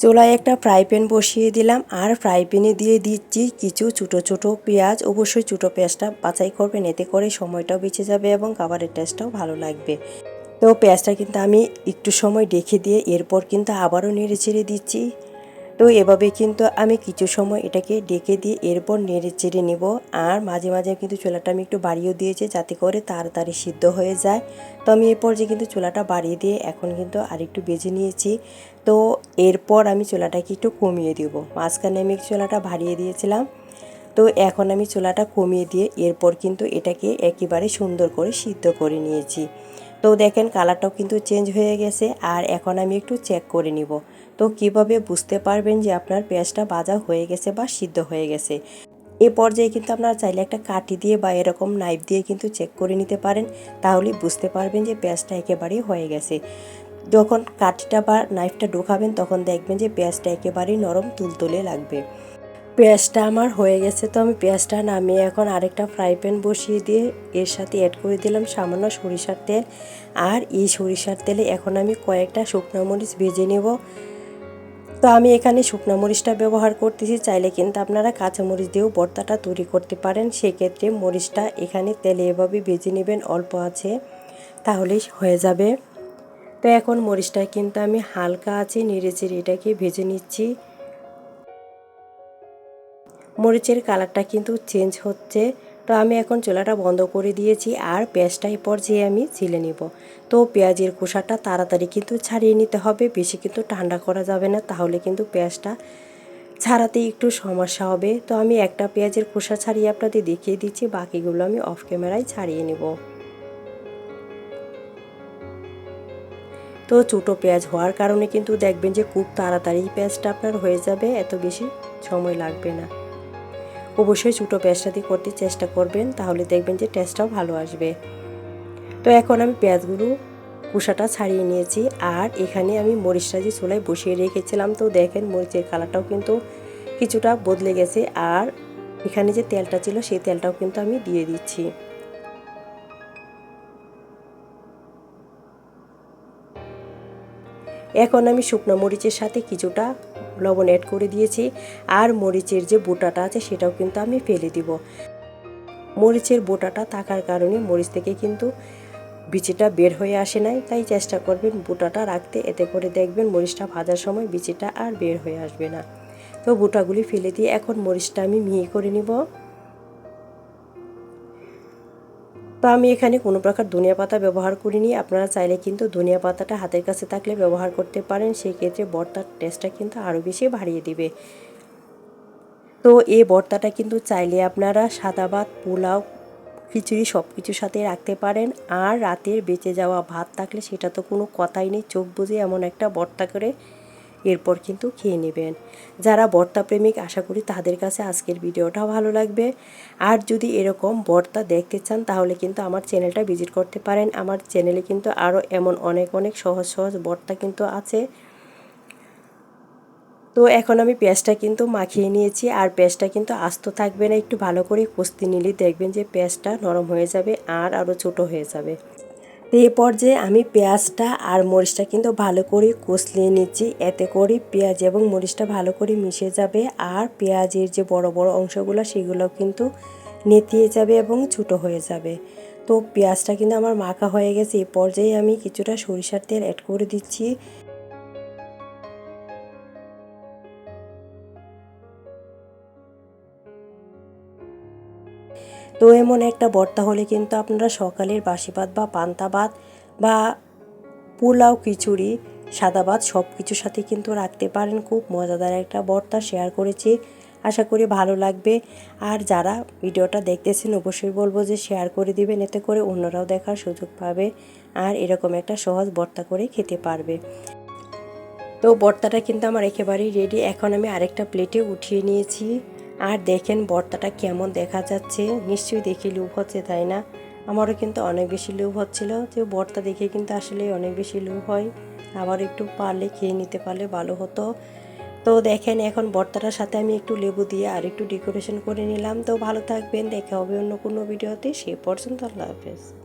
চুলায় একটা fry pan বসিয়ে দিলাম আর ফ্রাই প্যানে দিয়ে দিচ্ছি কিছু ছোটো ছোটো পেঁয়াজ। অবশ্যই ছোটো পেঁয়াজটা বাছাই করবেন, এতে করে সময়টাও বেঁচে যাবে এবং খাবারের টেস্টটাও ভালো লাগবে। তো পেঁয়াজটা কিন্তু আমি একটু সময় ডেকে দিয়ে এরপর কিন্তু আবারও নেড়ে ছেড়ে দিচ্ছি। তো এভাবে কিন্তু আমি কিছু সময় এটাকে ডেকে দিয়ে এরপর নেড়ে চেড়ে নেব। আর মাঝে মাঝে কিন্তু চুলাটা আমি একটু বাড়িয়েও দিয়েছি যাতে করে তাড়াতাড়ি সিদ্ধ হয়ে যায়। তো আমি এরপর যে কিন্তু চুলাটা বাড়িয়ে দিয়ে এখন কিন্তু আরেকটু বেজে নিয়েছি। তো এরপর আমি চুলাটাকে একটু কমিয়ে দেবো। মাঝখানে আমি চুলাটা বাড়িয়ে দিয়েছিলাম। তো এখন আমি চুলাটা কমিয়ে দিয়ে এরপর কিন্তু এটাকে একেবারে সুন্দর করে সিদ্ধ করে নিয়েছি। তো দেখেন কালারটাও কিন্তু চেঞ্জ হয়ে গেছে আর এখন আমি একটু চেক করে নিব। তো কীভাবে বুঝতে পারবেন যে আপনার পেঁয়াজটা ভাজা হয়ে গেছে বা সিদ্ধ হয়ে গেছে? এ পর্যায়ে কিন্তু আপনারা চাইলে একটা কাঠি দিয়ে বা এরকম নাইফ দিয়ে কিন্তু চেক করে নিতে পারেন। তাহলে বুঝতে পারবেন যে পেঁয়াজটা একেবারেই হয়ে গেছে। যখন কাঠিটা বা নাইফটা ঢোকাবেন তখন দেখবেন যে পেঁয়াজটা একেবারেই নরম তুলতুলে লাগবে। পেঁয়াজটা আমার হয়ে গেছে, তো আমি পেঁয়াজটা নামিয়ে এখন আরেকটা ফ্রাই প্যান বসিয়ে দিয়ে এর সাথে অ্যাড করে দিলাম সামান্য সরিষার তেল। আর এই সরিষার তেলে এখন আমি কয়েকটা শুকনো মরিচ ভেজে নেব। তো আমি এখানে শুকনো মরিচটা ব্যবহার করতেছি, চাইলে কিন্তু আপনারা কাঁচা মরিচ দিয়েও ভর্তাটা তৈরি করতে পারেন। সেক্ষেত্রে মরিচটা এখানে তেলে এভাবে ভেজে নেবেন, অল্প আছে, তাহলেই হয়ে যাবে। তো এখন মরিচটা কিন্তু আমি হালকা আছে নেড়ে চেড়ে এটাকে ভেজে নিচ্ছি। মরিচের কালারটা কিন্তু চেঞ্জ হচ্ছে। তো আমি এখন চুলাটা বন্ধ করে দিয়েছি আর পেঁয়াজটা এই পর্যায়ে আমি ছিলে নিব। তো পেঁয়াজের খোসাটা তাড়াতাড়ি কিন্তু ছাড়িয়ে নিতে হবে, বেশি কিন্তু ঠান্ডা করা যাবে না, তাহলে কিন্তু পেঁয়াজটা ছাড়াতে একটু সমস্যা হবে। তো আমি একটা পেঁয়াজের খোসা ছাড়িয়ে আপনাদের দেখিয়ে দিচ্ছি, বাকিগুলো আমি অফ ক্যামেরায় ছাড়িয়ে নেব। তো ছোটো পেঁয়াজ হওয়ার কারণে কিন্তু দেখবেন যে খুব তাড়াতাড়ি পেঁয়াজটা আপনার হয়ে যাবে, এত বেশি সময় লাগবে না। অবশ্যই ছোটো পেঁয়াজটা দিয়ে করতে চেষ্টা করবেন, তাহলে দেখবেন যে টেস্টটাও ভালো আসবে। তো এখন আমি পেঁয়াজগুলো কুসাটা ছাড়িয়ে নিয়েছি, আর এখানে আমি মরিচটা যে চুলায় বসিয়ে রেখেছিলাম, তো দেখেন মরিচের কালারটাও কিন্তু কিছুটা বদলে গেছে, আর এখানে যে তেলটা ছিল সেই তেলটাও কিন্তু আমি দিয়ে দিচ্ছি। এখন আমি শুকনো মরিচের সাথে কিছুটা লবণ অ্যাড করে দিয়েছি আর মরিচের যে বোটাটা আছে সেটাও কিন্তু আমি ফেলে দিব। মরিচের বোটাটা থাকার কারণে মরিচ থেকে কিন্তু বিচিটা বের হয়ে আসে নাই, তাই চেষ্টা করবেন বুটাটা রাখতে। এতে করে দেখবেন মরিচটা ভাজার সময় বিচিটা আর বের হয়ে আসবে না। তো বুটাগুলি ফেলে দিয়ে এখন মরিচটা আমি মিহি করে নিব। তো আমি এখানে কোনো প্রকার ধনিয়া পাতা ব্যবহার করিনি। আপনারা চাইলে কিন্তু ধনিয়া পাতাটা হাতের কাছে থাকলে ব্যবহার করতে পারেন সেই ক্ষেত্রে বর্তার টেস্টটা কিন্তু আরও বেশি বাড়িয়ে দিবে। তো এই বর্তাটা কিন্তু চাইলে আপনারা সাদা ভাত, পোলাও, খিচুড়ি সব কিছুর সাথে রাখতে পারেন। আর রাতের বেঁচে যাওয়া ভাত থাকলে সেটা তো কোনো কথাই নেই, চোখ বুঝে এমন একটা বর্তা করে এরপর কিন্তু খেয়ে নেবেন। যারা বর্তা প্রেমিক আশা করি তাদের কাছে আজকের ভিডিওটা ভালো লাগবে। আর যদি এরকম বর্তা দেখতে চান, তাহলে কিন্তু আমার চ্যানেলটা ভিজিট করতে পারেন। আমার চ্যানেলে কিন্তু আরও এমন অনেক অনেক সহজ সহজ বর্তা কিন্তু আছে। তো এখন আমি পেঁয়াজটা কিন্তু মাখিয়ে নিয়েছি। আর পেঁয়াজটা কিন্তু আস্ত থাকবে না, একটু ভালো করে কষতে নিলে দেখবেন যে পেঁয়াজটা নরম হয়ে যাবে আর আরও ছোটো হয়ে যাবে। তো এই পর্যায়ে আমি পেঁয়াজটা আর মরিচটা কিন্তু ভালো করে কষলিয়ে নিচ্ছি। এতে করে পেঁয়াজ এবং মরিচটা ভালো করে মিশে যাবে আর পেঁয়াজের যে বড় বড় অংশগুলো সেগুলো কিন্তু নেতিয়ে যাবে এবং ছোটো হয়ে যাবে। তো পেঁয়াজটা কিন্তু আমার মাখা হয়ে গেছে। এই পর্যায়ে আমি কিছুটা সরিষার তেল অ্যাড করে দিচ্ছি। তো এমন একটা বর্তা হলে কিন্তু আপনারা সকালের বাসি ভাত বা পান্তা ভাত বা পোলাও খিচুড়ি সাদা ভাত সব কিছুর সাথে কিন্তু রাখতে পারেন। খুব মজাদার একটা বর্তা শেয়ার করেছি। আশা করি ভালো লাগবে। আর যারা ভিডিওটা দেখতেছেন, অবশ্যই বলব যে শেয়ার করে দিবেন। এতে করে অন্যরাও দেখার সুযোগ পাবে আর এরকম একটা সহজ বর্তা করে খেতে পারবে। তো বর্তাটা কিন্তু আমার একেবারেই রেডি এখন আমি আরেকটা প্লেটে উঠিয়ে নিয়েছি। আর দেখেন বর্তাটা কেমন দেখা যাচ্ছে। নিশ্চয়ই দেখে লুভ হচ্ছে, তাই না? আমারও কিন্তু অনেক বেশি লুভ হচ্ছিল, যে বর্তা দেখে কিন্তু আসলে অনেক বেশি লুভ হয়। আবার একটু পারলে খেয়ে নিতে পারলে ভালো হতো। তো দেখেন, এখন বর্তাটার সাথে আমি একটু লেবু দিয়ে আর একটু ডেকোরেশন করে নিলাম। তো ভালো থাকবেন, দেখা হবে অন্য কোনো ভিডিওতে। সে পর্যন্ত আল্লাহ হাফেজ।